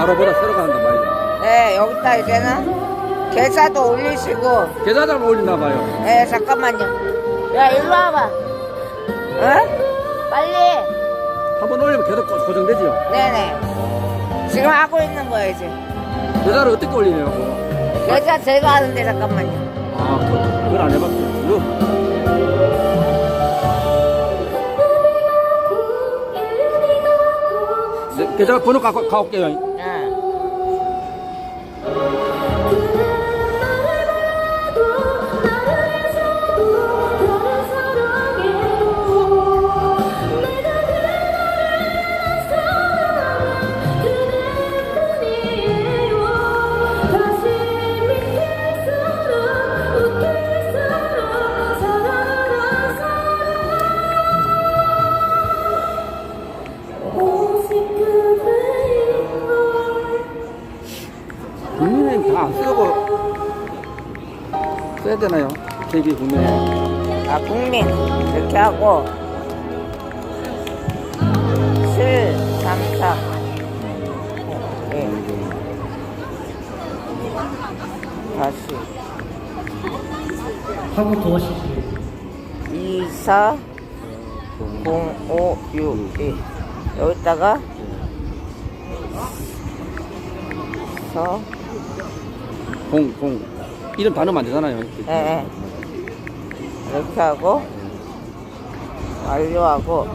바로 보다 새로 간단 말이죠. 네, 여기다 이제는 계좌도 올리시고. 계좌를 올리나 봐요. 네, 잠깐만요. 야, 일로 와봐. 어? 빨리. 한번 올리면 계속 고- 고정되지요. 네네. 지금 하고 있는 거예요, 이제. 계좌를 어떻게 올리냐고. 계좌 제가 하는데 잠깐만요. 아, 그- 그걸 안 해봤어요. 이거. 네, 계좌 번호 갖고 가올게요. 다 안 쓰고 써야 되나요? KB 국민은행. 아, 국민. 이렇게 하고. 7, 3, 4. 예. 다시. 하고 더 하시지. 2, 4, 0, 5, 6, 1. 여기다가 4, 공, 공. 이름 다 넣으면 안 되잖아요. 예, 예. 이렇게 하고 완료하고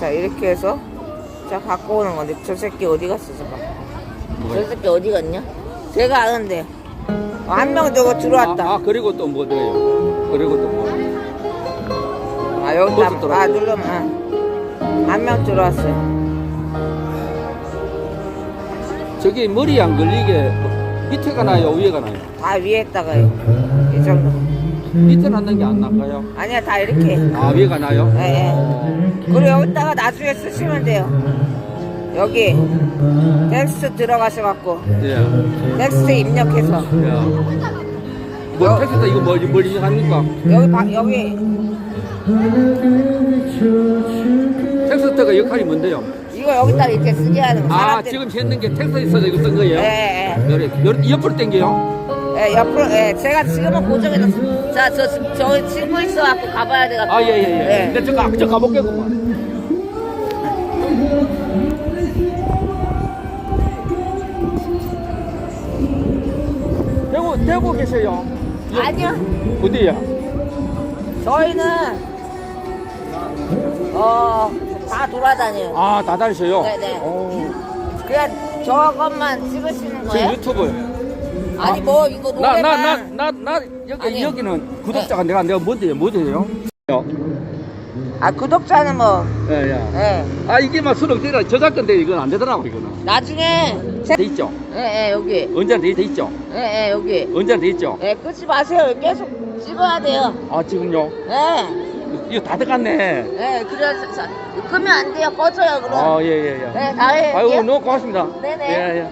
자 이렇게 해서 자 갖고 오는 건데 저 새끼 어디 갔어 잠깐 저 새끼 어디 갔냐 제가 아는데 한 명 저거 들어왔다 아, 아, 그리고 또 뭐 돼요? 그리고 또 뭐? 아 여기다 벌써. 아 누르면 한 명 들어왔어요 저기 머리 안 걸리게 밑에가 나요? 위에가 나요? 다 위에다가요 이 정도 밑에 놨는 게안 나까요? 아니야 다 이렇게 아, 위에가 나요? 예, 예. 그리고 여기다가 나중에 쓰시면 돼요 여기 텍스트 들어가셔갖고 예. 텍스트 입력해서 예. 뭐, 텍스트 이거 뭐, 뭘 인식합니까? 여기 방 여기 텍스트가 역할이 뭔데요? 이거 여기다 이렇게 쓰게 하는 거 아, 사람들 지금 했는 게 텍스트에 있어서 이거 쓴 거예요? 예, 예, 요래, 요래, 옆으로 당겨요? 예, 옆으로 예, 제가 지금은 고정해놨어 자저 저 친구 있어 갖고 가봐야 돼 갖고 아, 예, 예, 예. 예. 근데 저, 가, 저 가볼게요, 그만. 대구, 대구 계세요? 아니요 어디야? 저희는 어 다 돌아다녀요 아, 다 다니셔요? 네네. 오. 그냥 저것만 찍으시는 저 거예요? 유튜브. 아니 뭐 이거 나, 노래만 나, 나, 나, 나, 여기, 아니. 여기는 구독자가 내가, 내가 뭔데요? 뭐예요? 아 구독자는 뭐 예, 예. 예. 아, 이게 막 수록 되라. 저작권데 이건 안 되더라고, 이거는. 나중에 돼 있죠? 예, 예, 여기 언제 돼, 돼 있죠? 예, 예, 여기 언제 돼 있죠? 예, 끄지 마세요 계속 찍어야 돼요 아, 지금요? 예, 이거 다 들어갔네. 예, 그래서 자, 끄면 안 돼요 꺼져요 그럼 아, 예, 예, 예. 네, 다 해. 아이고, 너무 고맙습니다. 네네. 예, 예.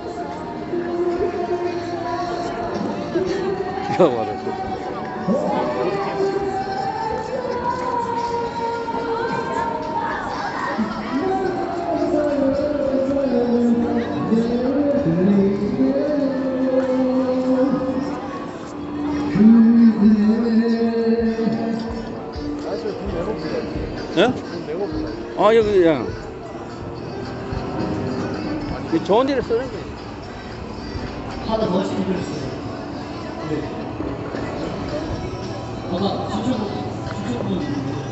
이거 봐라. 예? 아, 여기, 예. 이 좋은 일을 쓰는 게. 하나 더 하시면 되겠어요. 네. 아마 주주분